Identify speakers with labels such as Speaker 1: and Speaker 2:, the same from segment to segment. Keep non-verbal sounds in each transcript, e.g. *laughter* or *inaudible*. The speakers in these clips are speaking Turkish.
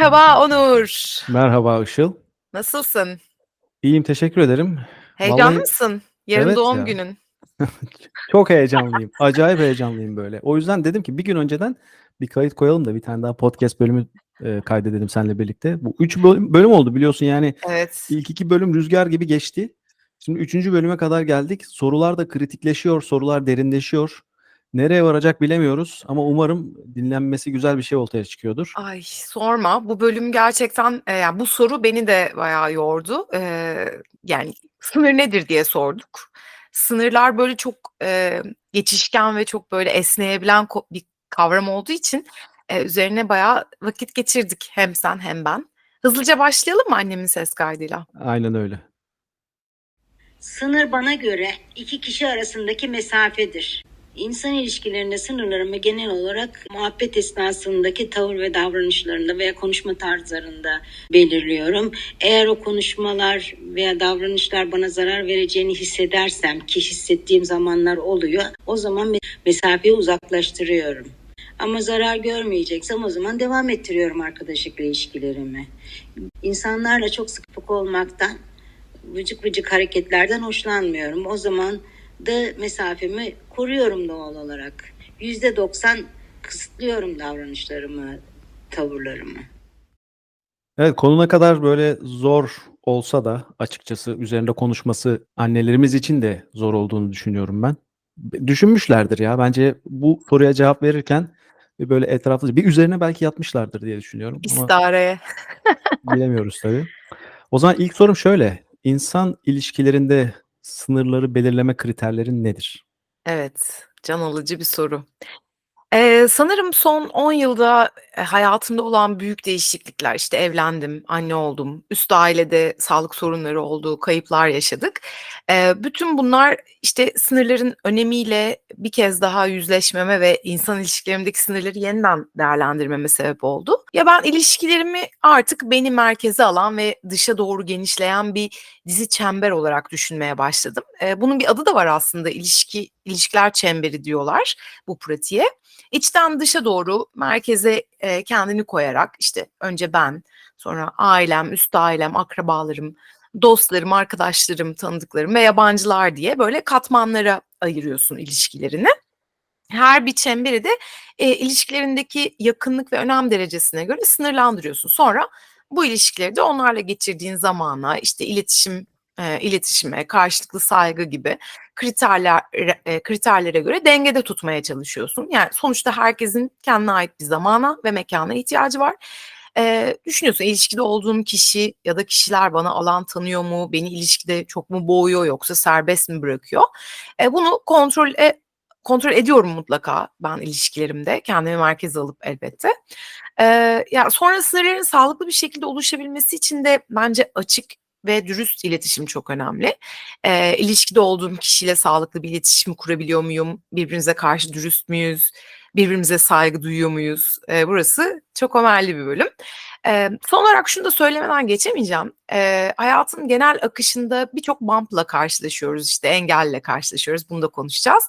Speaker 1: Merhaba Onur.
Speaker 2: Merhaba Işıl.
Speaker 1: Nasılsın?
Speaker 2: İyiyim, teşekkür ederim.
Speaker 1: Heyecanlı
Speaker 2: Vallahi
Speaker 1: mısın? Yarın
Speaker 2: evet
Speaker 1: doğum
Speaker 2: ya.
Speaker 1: günün. *laughs*
Speaker 2: Çok heyecanlıyım. Acayip heyecanlıyım böyle. O yüzden dedim ki bir gün önceden bir kayıt koyalım da bir tane daha podcast bölümü e, kaydedelim seninle birlikte. Bu üç bölüm, bölüm oldu biliyorsun yani
Speaker 1: Evet.
Speaker 2: ilk iki bölüm rüzgar gibi geçti. Şimdi üçüncü bölüme kadar geldik. Sorular da kritikleşiyor, sorular derinleşiyor. Nereye varacak bilemiyoruz ama umarım dinlenmesi güzel bir şey ortaya çıkıyordur.
Speaker 1: Ay sorma. Bu bölüm gerçekten e, yani bu soru beni de bayağı yordu. Ee, yani sınır nedir diye sorduk. Sınırlar böyle çok e, geçişken ve çok böyle esneyebilen ko- bir kavram olduğu için e, üzerine bayağı vakit geçirdik hem sen hem ben. Hızlıca başlayalım mı annemin ses kaydıyla?
Speaker 2: Aynen öyle.
Speaker 3: Sınır bana göre iki kişi arasındaki mesafedir. İnsan ilişkilerinde sınırlarımı genel olarak muhabbet esnasındaki tavır ve davranışlarında veya konuşma tarzlarında belirliyorum. Eğer o konuşmalar veya davranışlar bana zarar vereceğini hissedersem ki hissettiğim zamanlar oluyor, o zaman mesafeyi uzaklaştırıyorum. Ama zarar görmeyeceksem o zaman devam ettiriyorum arkadaşlık ilişkilerimi. İnsanlarla çok sıkık olmaktan vıcık vıcık hareketlerden hoşlanmıyorum. O zaman da mesafemi koruyorum doğal olarak. Yüzde doksan kısıtlıyorum davranışlarımı, tavırlarımı.
Speaker 2: Evet konuna kadar böyle zor olsa da açıkçası üzerinde konuşması annelerimiz için de zor olduğunu düşünüyorum ben. Düşünmüşlerdir ya bence bu soruya cevap verirken bir böyle etraflıca bir üzerine belki yatmışlardır diye düşünüyorum ama
Speaker 1: İstihareye.
Speaker 2: bilemiyoruz tabii. O zaman ilk sorum şöyle. İnsan ilişkilerinde sınırları belirleme kriterlerin nedir?
Speaker 1: Evet, can alıcı bir soru. Eee, sanırım son 10 yılda, eee, hayatımda olan büyük değişiklikler, işte evlendim, anne oldum, üst ailede sağlık sorunları oldu, kayıplar yaşadık. Eee, bütün bunlar, işte, sınırların önemiyle bir kez daha yüzleşmeme ve insan ilişkilerimdeki sınırları yeniden değerlendirmeme sebep oldu. Ya, ben ilişkilerimi artık beni merkeze alan ve dışa doğru genişleyen bir dizi çember olarak düşünmeye başladım. Eee, bunun bir adı da var aslında, ilişki ilişkiler çemberi diyorlar bu pratiğe. İçten dışa doğru merkeze, eee, kendini koyarak, işte, önce ben, sonra ailem, üst ailem, akrabalarım, dostlarım, arkadaşlarım, tanıdıklarım ve yabancılar diye böyle katmanlara ayırıyorsun ilişkilerini. Her bir çemberi de, eee, ilişkilerindeki yakınlık ve önem derecesine göre sınırlandırıyorsun. Sonra bu ilişkileri de onlarla geçirdiğin zamana, işte, iletişim, eee, iletişime, karşılıklı saygı gibi kriterler eee, kriterlere göre dengede tutmaya çalışıyorsun. Yani sonuçta herkesin kendine ait bir zamana ve mekâna ihtiyacı var. Eee, düşünüyorsun ilişkide olduğum kişi ya da kişiler bana alan tanıyor mu? Beni ilişkide çok mu boğuyor yoksa serbest mi bırakıyor? Eee, bunu kontrol e kontrol ediyorum mutlaka ben ilişkilerimde, kendimi merkeze alıp elbette. Eee, ya, sonra sınırların sağlıklı bir şekilde oluşabilmesi için de bence açık ve dürüst iletişim çok önemli. Eee, ilişkide olduğum kişiyle sağlıklı bir iletişim kurabiliyor muyum? Birbirimize karşı dürüst müyüz? Birbirimize saygı duyuyor muyuz? Eee, burası çok önemli bir bölüm. Eee, son olarak şunu da söylemeden geçemeyeceğim. Eee, hayatın genel akışında birçok bump'la karşılaşıyoruz, işte, engelle karşılaşıyoruz. Bunu da konuşacağız.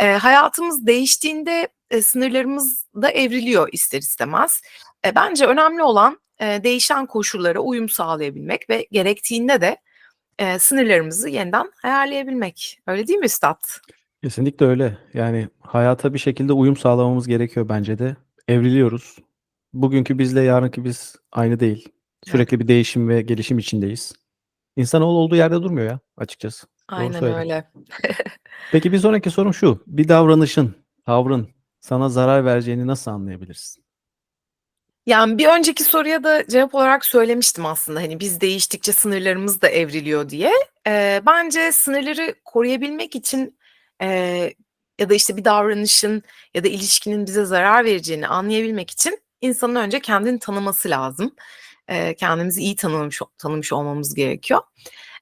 Speaker 1: Eee, hayatımız değiştiğinde, eee, sınırlarımız da evriliyor ister istemez. Eee, bence önemli olan, eee, değişen koşullara uyum sağlayabilmek ve gerektiğinde de, eee, sınırlarımızı yeniden ayarlayabilmek. Öyle değil mi üstad?
Speaker 2: Kesinlikle öyle. Yani hayata bir şekilde uyum sağlamamız gerekiyor bence de. Evriliyoruz. Bugünkü bizle yarınki biz aynı değil. Sürekli bir değişim ve gelişim içindeyiz. İnsanoğlu olduğu yerde durmuyor ya açıkçası. Doğru
Speaker 1: Aynen
Speaker 2: söyledin.
Speaker 1: öyle. *laughs*
Speaker 2: Peki bir sonraki sorum şu. Bir davranışın, tavrın sana zarar vereceğini nasıl anlayabilirsin?
Speaker 1: Yani, bir önceki soruya da cevap olarak söylemiştim aslında, hani, biz değiştikçe sınırlarımız da evriliyor diye. Eee, bence sınırları koruyabilmek için, eee, ya da, işte, bir davranışın ya da ilişkinin bize zarar vereceğini anlayabilmek için insanın önce kendini tanıması lazım. Eee, kendimizi iyi tanımış tanımış olmamız gerekiyor.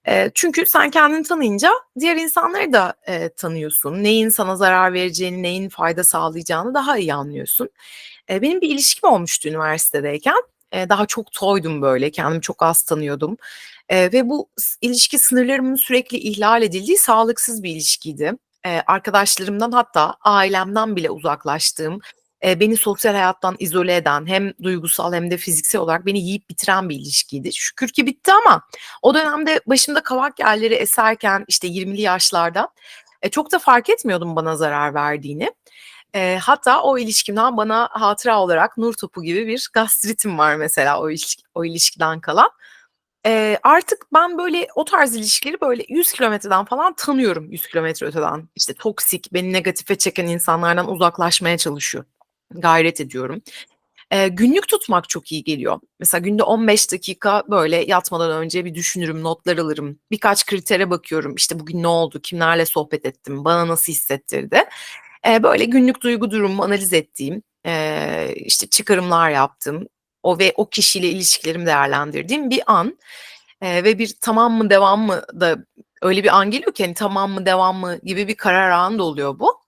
Speaker 1: Eee, çünkü sen kendini tanıyınca diğer insanları da, eee, tanıyorsun. Neyin sana zarar vereceğini, neyin fayda sağlayacağını daha iyi anlıyorsun. Eee, benim bir ilişkim olmuştu üniversitedeyken. Eee, daha çok toydum böyle, kendimi çok az tanıyordum, eee, ve bu ilişki sınırlarımın sürekli ihlal edildiği sağlıksız bir ilişkiydi. Eee, arkadaşlarımdan hatta ailemden bile uzaklaştığım, eee, beni sosyal hayattan izole eden hem duygusal hem de fiziksel olarak beni yiyip bitiren bir ilişkiydi. Şükür ki bitti ama o dönemde başımda kavak yerleri eserken işte 20'li yaşlarda e, çok da fark etmiyordum bana zarar verdiğini. Eee, hatta o ilişkimden bana hatıra olarak nur topu gibi bir gastritim var mesela o ilişki o ilişkiden kalan. Eee, artık ben böyle o tarz ilişkileri böyle 100 kilometreden falan tanıyorum 100 kilometre öteden. İşte toksik, beni negatife çeken insanlardan uzaklaşmaya çalışıyorum. Gayret ediyorum. Eee, günlük tutmak çok iyi geliyor. Mesela günde 15 dakika böyle yatmadan önce bir düşünürüm, notlar alırım. Birkaç kritere bakıyorum. İşte bugün ne oldu, kimlerle sohbet ettim, bana nasıl hissettirdi. Eee, böyle günlük duygu durumumu analiz ettiğim, eee, işte çıkarımlar yaptığım, o ve o kişiyle ilişkilerimi değerlendirdiğim bir an. Eee, ve bir tamam mı devam mı da öyle bir an geliyor ki hani tamam mı devam mı gibi bir karar anı da oluyor bu.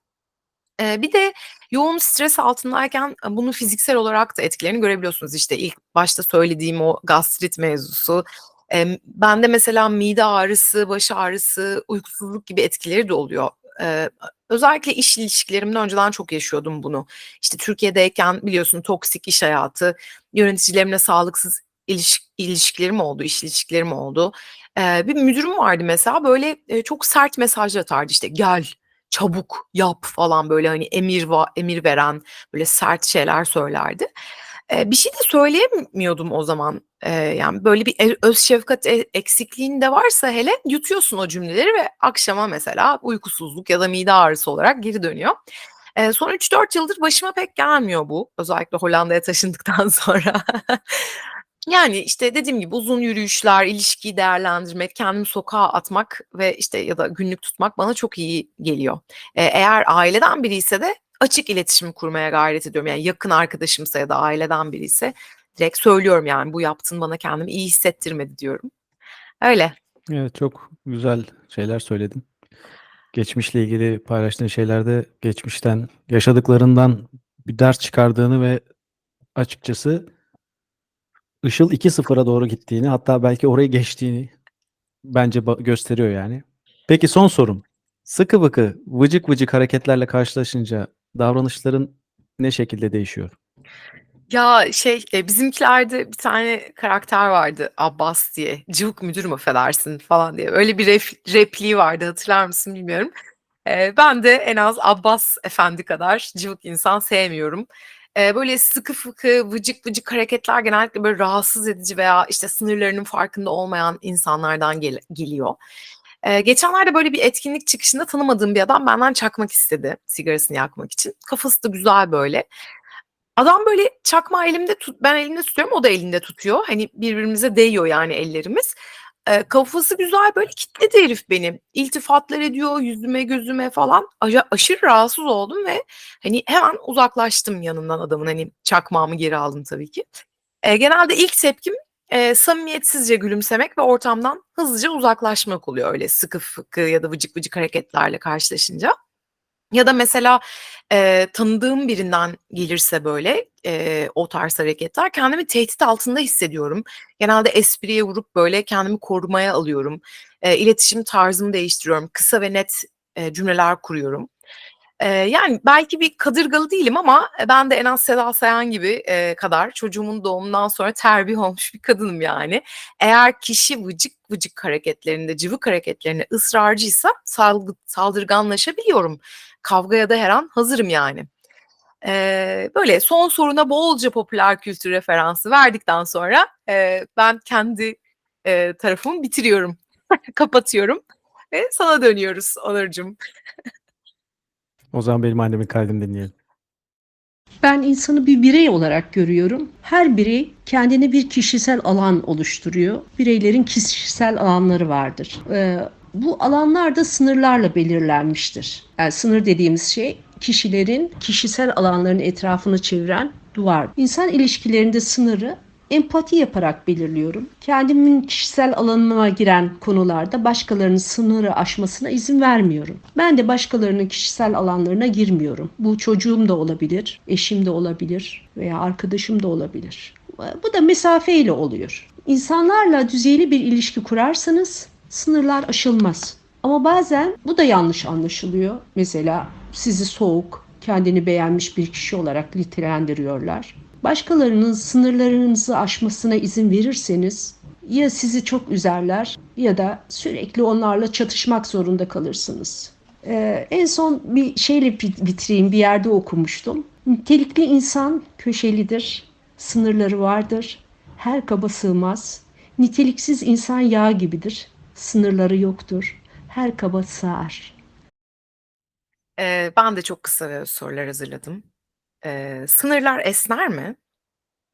Speaker 1: Eee, bir de yoğun stres altındayken e, bunu fiziksel olarak da etkilerini görebiliyorsunuz. İşte ilk başta söylediğim o gastrit mevzusu. Emm, bende mesela mide ağrısı, baş ağrısı, uykusuzluk gibi etkileri de oluyor. Eee, özellikle iş ilişkilerimde önceden çok yaşıyordum bunu. İşte Türkiye'deyken biliyorsun toksik iş hayatı, yöneticilerimle sağlıksız iliş ilişkilerim oldu, iş ilişkilerim oldu. Eee, bir müdürüm vardı mesela böyle, eee, çok sert mesajlar atardı işte gel, çabuk yap falan böyle hani emir va emir veren böyle sert şeyler söylerdi. Eee, bir şey de söyleyemiyordum o zaman. Eee, yani böyle bir e öz şefkat e eksikliğin de varsa hele yutuyorsun o cümleleri ve akşama mesela uykusuzluk ya da mide ağrısı olarak geri dönüyor. Eee, son 3-4 yıldır başıma pek gelmiyor bu. Özellikle Hollanda'ya taşındıktan *laughs* sonra. Yani, işte, dediğim gibi uzun yürüyüşler, ilişkiyi değerlendirmek, kendimi sokağa atmak ve, işte, ya da günlük tutmak bana çok iyi geliyor. Eee, eğer aileden biriyse de açık iletişim kurmaya gayret ediyorum. Yani yakın arkadaşımsa ya da aileden biriyse direkt söylüyorum yani, "Bu yaptığın bana kendimi iyi hissettirmedi." diyorum. Öyle.
Speaker 2: Evet, çok güzel şeyler söyledin. Geçmişle ilgili paylaştığın şeylerde geçmişten, yaşadıklarından bir ders çıkardığını ve açıkçası Işıl 2.0'a doğru gittiğini hatta belki orayı geçtiğini bence gösteriyor yani. Peki son sorum. Sıkı fıkı, vıcık vıcık hareketlerle karşılaşınca davranışların ne şekilde değişiyor?
Speaker 1: Ya, şey, eee, bizimkilerde bir tane karakter vardı Abbas diye. "Cıvık müdürüm affedersin." falan diye. Öyle bir ref repliği vardı hatırlar mısın bilmiyorum. Eee, ben de en az Abbas efendi kadar cıvık insan sevmiyorum. Eee, böyle sıkı fıkı, vıcık vıcık hareketler genellikle böyle rahatsız edici veya, işte, sınırlarının farkında olmayan insanlardan gele geliyor. Eee, geçenlerde böyle bir etkinlik çıkışında tanımadığım bir adam benden çakmak istedi sigarasını yakmak için. Kafası da güzel böyle. Adam böyle çakmağı elimde tut ben elimde tutuyorum, o da elinde tutuyor. Hani birbirimize değiyor yani ellerimiz. Eee, kafası güzel böyle kitledi herif beni. İltifatlar ediyor yüzüme gözüme falan. Aca aşırı rahatsız oldum ve, hani, hemen uzaklaştım yanından adamın. Hani, çakmağımı geri aldım tabii ki. Eee, genelde ilk tepkim, eee, samimiyetsizce gülümsemek ve ortamdan hızlıca uzaklaşmak oluyor öyle sıkı fıkı ya da vıcık vıcık hareketlerle karşılaşınca. Ya da mesela, eee, tanıdığım birinden gelirse böyle, eee, o tarz hareketler kendimi tehdit altında hissediyorum. Genelde espriye vurup böyle kendimi korumaya alıyorum. Eee, iletişim tarzımı değiştiriyorum. Kısa ve net, eee, cümleler kuruyorum. Yani belki bir kadırgalı değilim ama, ben de en az Seda Sayan gibi, eee, kadar çocuğumun doğumundan sonra terbiye *laughs* olmuş bir kadınım yani. Eğer kişi vıcık vıcık hareketlerinde, cıvık hareketlerinde ısrarcıysa salgı saldırganlaşabiliyorum. Kavgaya da her an hazırım yani. Eee, böyle son soruna bolca popüler kültür referansı verdikten sonra, eee, ben kendi, eee, tarafımı bitiriyorum, *laughs* kapatıyorum ve sana dönüyoruz Onurcuğum. *laughs*
Speaker 2: O zaman benim annemin kaydını dinleyelim.
Speaker 4: Ben insanı bir birey olarak görüyorum. Her birey kendine bir kişisel alan oluşturuyor. Bireylerin kişisel alanları vardır. Ee, bu alanlar da sınırlarla belirlenmiştir. Yani sınır dediğimiz şey kişilerin kişisel alanlarının etrafını çeviren duvar. İnsan ilişkilerinde sınırı empati yaparak belirliyorum. Kendimin kişisel alanıma giren konularda başkalarının sınırı aşmasına izin vermiyorum. Ben de başkalarının kişisel alanlarına girmiyorum. Bu çocuğum da olabilir, eşim de olabilir veya arkadaşım da olabilir. Bu da mesafeyle oluyor. İnsanlarla düzeyli bir ilişki kurarsanız sınırlar aşılmaz. Ama bazen bu da yanlış anlaşılıyor. Mesela sizi soğuk, kendini beğenmiş bir kişi olarak nitelendiriyorlar. Başkalarının sınırlarınızı aşmasına izin verirseniz ya sizi çok üzerler ya da sürekli onlarla çatışmak zorunda kalırsınız. Ee, en son bir şeyle bit- bitireyim bir yerde okumuştum. Nitelikli insan köşelidir, sınırları vardır, her kaba sığmaz. Niteliksiz insan yağ gibidir, sınırları yoktur, her kaba sığar.
Speaker 1: Eee, ben de çok kısa sorular hazırladım. Eee, sınırlar esner mi?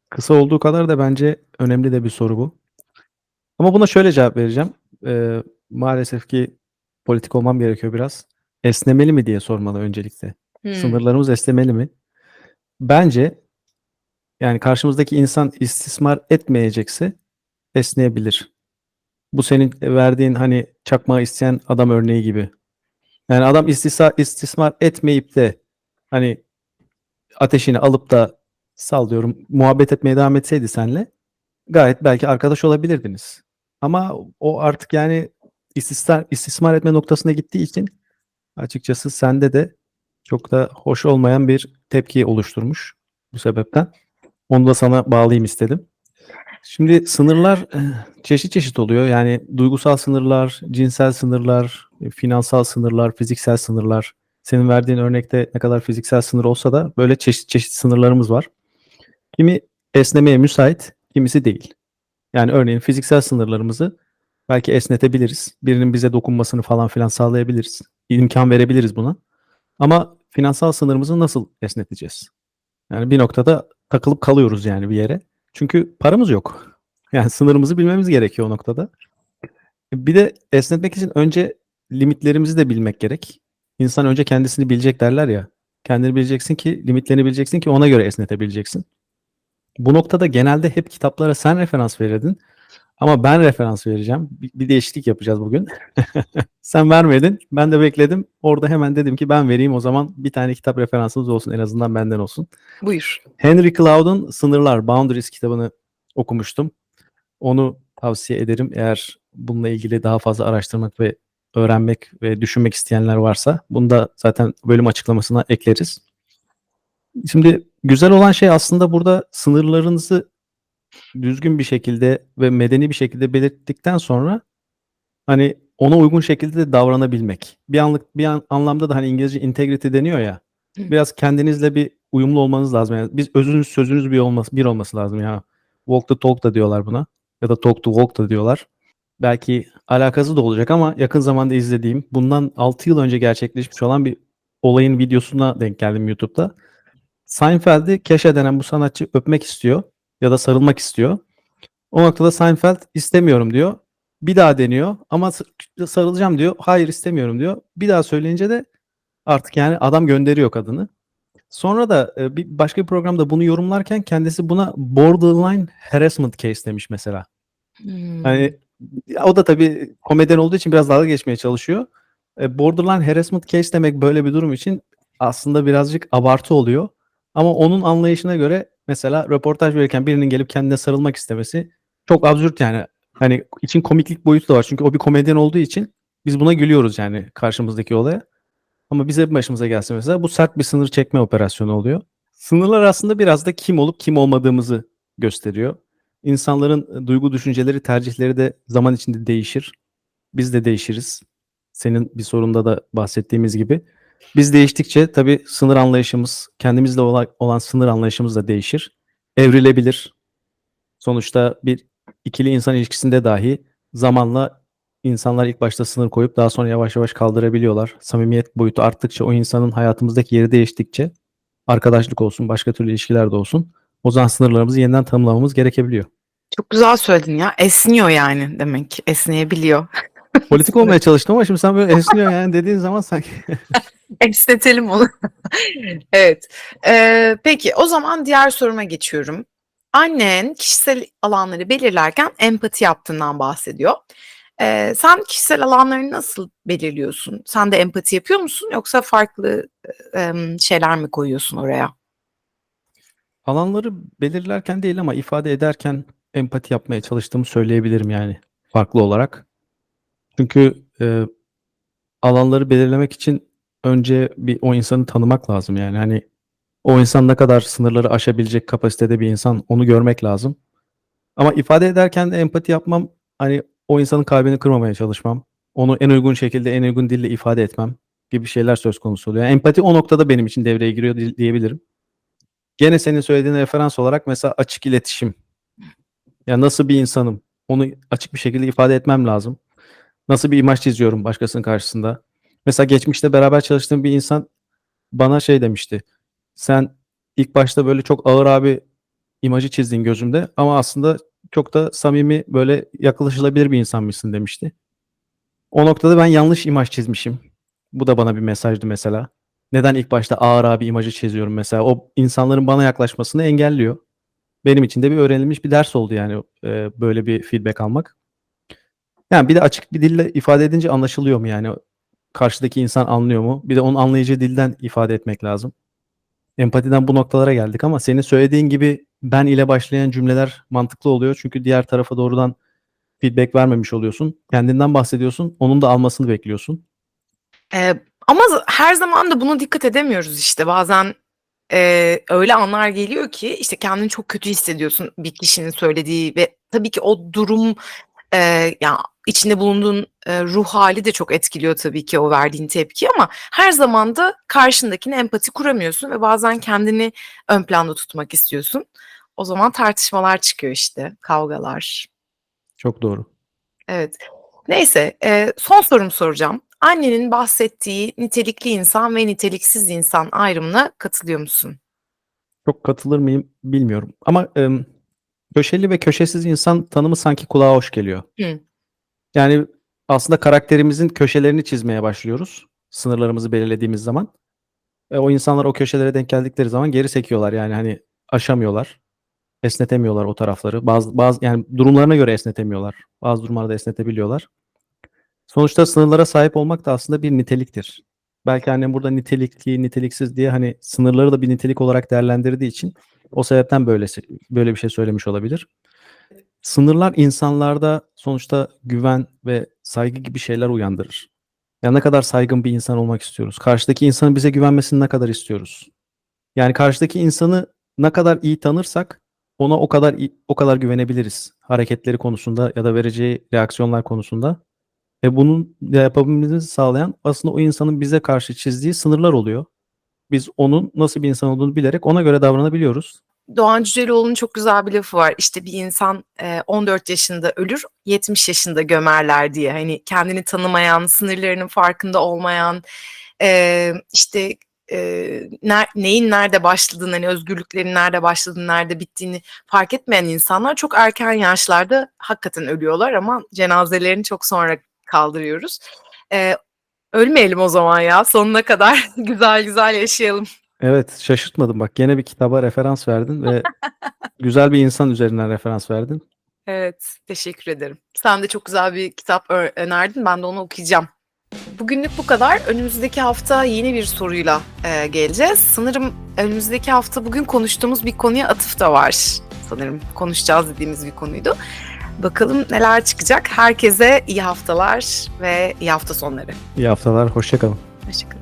Speaker 2: Kısa olduğu kadar da bence önemli de bir soru bu. Ama buna şöyle cevap vereceğim. Eee, maalesef ki politik olmam gerekiyor biraz. Esnemeli mi diye sormalı öncelikle.
Speaker 1: Hımm.
Speaker 2: Sınırlarımız esnemeli mi? Bence yani karşımızdaki insan istismar etmeyecekse esneyebilir. Bu senin verdiğin hani çakmağı isteyen adam örneği gibi. Yani adam istisa, istismar etmeyip de hani ateşini alıp da sallıyorum muhabbet etmeye devam etseydi senle gayet belki arkadaş olabilirdiniz. Ama o artık yani istismar, istismar etme noktasına gittiği için açıkçası sende de çok da hoş olmayan bir tepki oluşturmuş bu sebepten. Onu da sana bağlayayım istedim. Şimdi sınırlar eh, çeşit çeşit oluyor. Yani duygusal sınırlar, cinsel sınırlar, e, finansal sınırlar, fiziksel sınırlar. Senin verdiğin örnekte ne kadar fiziksel sınır olsa da böyle çeşit çeşit sınırlarımız var. Kimi esnemeye müsait, kimisi değil. Yani örneğin fiziksel sınırlarımızı belki esnetebiliriz. Birinin bize dokunmasını falan filan sağlayabiliriz. İmkan verebiliriz buna. Ama finansal sınırımızı nasıl esneteceğiz? Yani bir noktada takılıp kalıyoruz yani bir yere. Çünkü paramız yok. *laughs* Yani sınırımızı bilmemiz gerekiyor o noktada. Bir de esnetmek için önce limitlerimizi de bilmek gerek. İnsan önce kendisini bilecek derler ya. Kendini bileceksin ki, limitlerini bileceksin ki ona göre esnetebileceksin. Bu noktada genelde hep kitaplara sen referans verirdin. Ama ben referans vereceğim. Bir, bir değişiklik yapacağız bugün. *laughs* sen vermedin. Ben de bekledim. Orada hemen dedim ki ben vereyim o zaman bir tane kitap referansımız olsun. En azından benden olsun.
Speaker 1: Buyur.
Speaker 2: Henry Cloud'un Sınırlar, Boundaries kitabını okumuştum. Onu tavsiye ederim eğer bununla ilgili daha fazla araştırmak ve öğrenmek ve düşünmek isteyenler varsa. Bunu da zaten bölüm açıklamasına ekleriz. Şimdi güzel olan şey aslında burada sınırlarınızı düzgün bir şekilde ve medeni bir şekilde belirttikten sonra hani ona uygun şekilde de davranabilmek. Bir anlık bir an, anlamda da hani İngilizce integrity deniyor ya. Biraz kendinizle bir uyumlu olmanız lazım. Yani biz özünüz sözünüz bir olması bir olması lazım ya. Walk the talk da diyorlar buna ya da talk to walk da diyorlar. Belki alakası da olacak ama yakın zamanda izlediğim bundan 6 yıl önce gerçekleşmiş olan bir olayın videosuna denk geldim YouTube'da. Seinfeld'i Keşe denen bu sanatçı öpmek istiyor ya da sarılmak istiyor. O noktada Seinfeld istemiyorum diyor. Bir daha deniyor ama sarılacağım diyor. Hayır istemiyorum diyor. Bir daha söyleyince de artık yani adam gönderiyor kadını. Sonra da e, bir başka bir programda bunu yorumlarken kendisi buna borderline harassment case demiş mesela.
Speaker 1: Hımm.
Speaker 2: Hani ya o da tabii komedyen olduğu için biraz dalga geçmeye çalışıyor. E, borderline harassment case demek böyle bir durum için aslında birazcık abartı oluyor. Ama onun anlayışına göre mesela röportaj verirken birinin gelip kendine sarılmak istemesi çok absürt yani. Hani için komiklik boyutu da var. Çünkü o bir komedyen olduğu için biz buna gülüyoruz yani karşımızdaki olaya. Ama bize başımıza gelse mesela bu sert bir sınır çekme operasyonu oluyor. Sınırlar aslında biraz da kim olup kim olmadığımızı gösteriyor. İnsanların e, duygu düşünceleri, tercihleri de zaman içinde değişir. Biz de değişiriz. Senin bir sorunda da bahsettiğimiz gibi. Biz değiştikçe tabii sınır anlayışımız, kendimizle olan, sınır anlayışımız da değişir. Evrilebilir. Sonuçta bir ikili insan ilişkisinde dahi zamanla insanlar ilk başta sınır koyup daha sonra yavaş yavaş kaldırabiliyorlar. Samimiyet boyutu arttıkça o insanın hayatımızdaki yeri değiştikçe arkadaşlık olsun, başka türlü ilişkiler de olsun o zaman sınırlarımızı yeniden tanımlamamız gerekebiliyor.
Speaker 1: Çok güzel söyledin ya. Esniyor yani demek ki. Esneyebiliyor. *laughs*
Speaker 2: Politik olmaya çalıştım ama şimdi sen böyle esniyor yani dediğin zaman sanki *laughs*
Speaker 1: Esnetelim onu. *laughs* Evet. Eee, peki o zaman diğer soruma geçiyorum. Annen kişisel alanları belirlerken empati yaptığından bahsediyor. Eee, sen kişisel alanlarını nasıl belirliyorsun? Sen de empati yapıyor musun yoksa farklı, emm, şeyler mi koyuyorsun oraya?
Speaker 2: Alanları belirlerken değil ama ifade ederken empati yapmaya çalıştığımı söyleyebilirim yani farklı olarak. Çünkü e, alanları belirlemek için önce bir o insanı tanımak lazım yani. Hani o insan ne kadar sınırları aşabilecek kapasitede bir insan onu görmek lazım. Ama ifade ederken de empati yapmam hani o insanın kalbini kırmamaya çalışmam. Onu en uygun şekilde en uygun dille ifade etmem gibi şeyler söz konusu oluyor. Yani empati o noktada benim için devreye giriyor di- diyebilirim. Gene senin söylediğin referans olarak mesela açık iletişim. Ya nasıl bir insanım? Onu açık bir şekilde ifade etmem lazım. Nasıl bir imaj çiziyorum başkasının karşısında? Mesela geçmişte beraber çalıştığım bir insan bana şey demişti. Sen ilk başta böyle çok ağır abi imajı çizdin gözümde ama aslında çok da samimi böyle yaklaşılabilir bir insanmışsın demişti. O noktada ben yanlış imaj çizmişim. Bu da bana bir mesajdı mesela. Neden ilk başta ağır abi imajı çiziyorum mesela? O insanların bana yaklaşmasını engelliyor. Benim için de bir öğrenilmiş bir ders oldu yani e, böyle bir feedback almak. Yani bir de açık bir dille ifade edince anlaşılıyor mu yani? Karşıdaki insan anlıyor mu? Bir de onun anlayacağı dilden ifade etmek lazım. Empatiden bu noktalara geldik ama senin söylediğin gibi ben ile başlayan cümleler mantıklı oluyor. Çünkü diğer tarafa doğrudan feedback vermemiş oluyorsun. Kendinden bahsediyorsun. Onun da almasını bekliyorsun.
Speaker 1: Eee, ama her zaman da buna dikkat edemiyoruz işte. Bazen, eee, öyle anlar geliyor ki, işte, kendini çok kötü hissediyorsun bir kişinin söylediği ve tabii ki o durum, eee, ya, içinde bulunduğun, eee, ruh hâli de çok etkiliyor tabii ki o verdiğin tepki ama her zaman da karşındakine empati kuramıyorsun ve bazen kendini ön planda tutmak istiyorsun. O zaman tartışmalar çıkıyor işte, kavgalar.
Speaker 2: Çok doğru.
Speaker 1: Evet. Neyse, eee, son sorumu soracağım. Annenin bahsettiği nitelikli insan ve niteliksiz insan ayrımına katılıyor musun?
Speaker 2: Çok katılır mıyım bilmiyorum ama, emm, köşeli ve köşesiz insan tanımı sanki kulağa hoş geliyor.
Speaker 1: Hıı.
Speaker 2: Yani aslında karakterimizin köşelerini çizmeye başlıyoruz, sınırlarımızı belirlediğimiz zaman. Ve o insanlar o köşelere denk geldikleri zaman geri sekiyorlar. Yani, hani, aşamıyorlar, esnetemiyorlar o tarafları. Bazı bazı yani durumlarına göre esnetemiyorlar. Bazı durumlarda esnetebiliyorlar. Sonuçta sınırlara sahip olmak da aslında bir niteliktir. Belki annem burada nitelikli, niteliksiz diye, hani, sınırları da bir nitelik olarak değerlendirdiği için o sebepten böylesi böyle bir şey söylemiş olabilir. Sınırlar insanlarda sonuçta güven ve saygı gibi şeyler uyandırır. Ya, ne kadar saygın bir insan olmak istiyoruz? Karşıdaki insanın bize güvenmesini ne kadar istiyoruz? Yani karşıdaki insanı ne kadar iyi tanırsak ona o kadar o kadar güvenebiliriz hareketleri konusunda ya da vereceği reaksiyonlar konusunda. Ve bunun yapabilmemizi sağlayan aslında o insanın bize karşı çizdiği sınırlar oluyor. Biz onun nasıl bir insan olduğunu bilerek ona göre davranabiliyoruz.
Speaker 1: Doğan Cüceloğlu'nun çok güzel bir lafı var. İşte, bir insan, eee, 14 yaşında ölür, 70 yaşında gömerler diye. Hani, kendini tanımayan, sınırlarının farkında olmayan, eee, işte, ner neyin nerede başladığını, hani, özgürlüklerin nerede başladığını, nerede bittiğini fark etmeyen insanlar çok erken yaşlarda hakikaten ölüyorlar ama cenazelerini çok sonra kaldırıyoruz. Eee, ölmeyelim o zaman ya, sonuna kadar *laughs* güzel güzel yaşayalım.
Speaker 2: Evet, şaşırtmadın bak. Gene bir kitaba referans verdin ve *laughs* güzel bir insan üzerinden referans verdin.
Speaker 1: Evet, teşekkür ederim. Sen de çok güzel bir kitap önerdin. Ben de onu okuyacağım. Bugünlük bu kadar. Önümüzdeki hafta yeni bir soruyla, eee, geleceğiz. Sanırım önümüzdeki hafta bugün konuştuğumuz bir konuya atıf da var. Sanırım konuşacağız dediğimiz bir konuydu. Bakalım neler çıkacak. Herkese iyi haftalar ve iyi hafta sonları.
Speaker 2: İyi haftalar, hoşça kalın.
Speaker 1: Hoşça kalın.